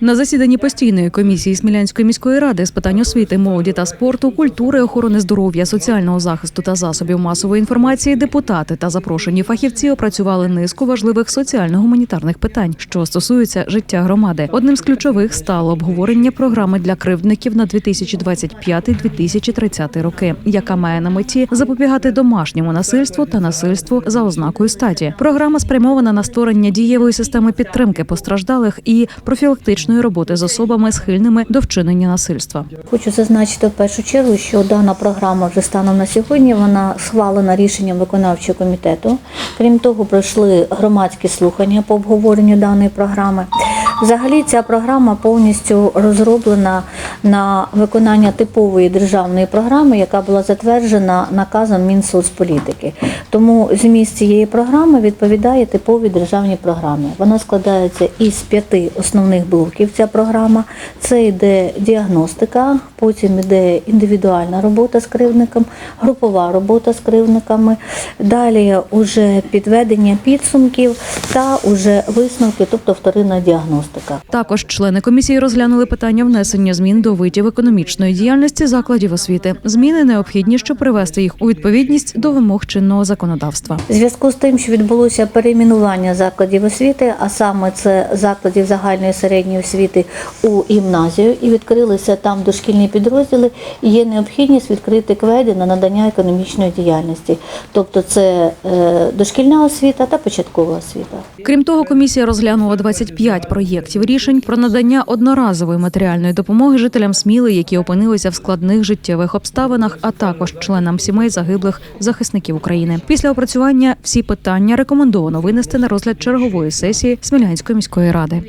На засіданні постійної комісії Смілянської міської ради з питань освіти, молоді та спорту, культури, охорони здоров'я, соціального захисту та засобів масової інформації депутати та запрошені фахівці опрацювали низку важливих соціально-гуманітарних питань, що стосуються життя громади. Одним з ключових стало обговорення програми для кривдників на 2025-2030 роки, яка має на меті запобігати домашньому насильству та насильству за ознакою статі. Програма спрямована на створення дієвої системи підтримки постраждалих і профілактичної роботи з особами схильними до вчинення насильства. Хочу зазначити в першу чергу, що дана програма вже станом на сьогодні вона схвалена рішенням виконавчого комітету. Крім того, пройшли громадські слухання по обговоренню даної програми. Взагалі, ця програма повністю розроблена на виконання типової державної програми, яка була затверджена наказом Мінсоцполітики. Тому зміст цієї програми відповідає типовій державній програмі. Вона складається із п'яти основних блоків. Ця програма це йде діагностика, потім йде індивідуальна робота з кривдником, групова робота з кривдниками. Далі уже підведення підсумків та уже висновки, тобто вторинна діагностика. Також члени комісії розглянули питання внесення змін до видів економічної діяльності закладів освіти. Зміни необхідні, щоб привести їх у відповідність до вимог чинного законодавства. В зв'язку з тим, що відбулося перейменування закладів освіти, а саме це закладів загальної середньої освіти у гімназію, і відкрилися там дошкільні підрозділи, і є необхідність відкрити кведи на надання економічної діяльності, тобто це е, дошкільна освіта та початкова освіта. Крім того, комісія розглянула 25 проєктів рішень про надання одноразової матеріальної допомоги жителям Сміли, які опинилися в складних життєвих обставинах, а також членам сімей загиблих захисників України. Після опрацювання всі питання рекомендовано винести на розгляд чергової сесії Смілянської міської ради.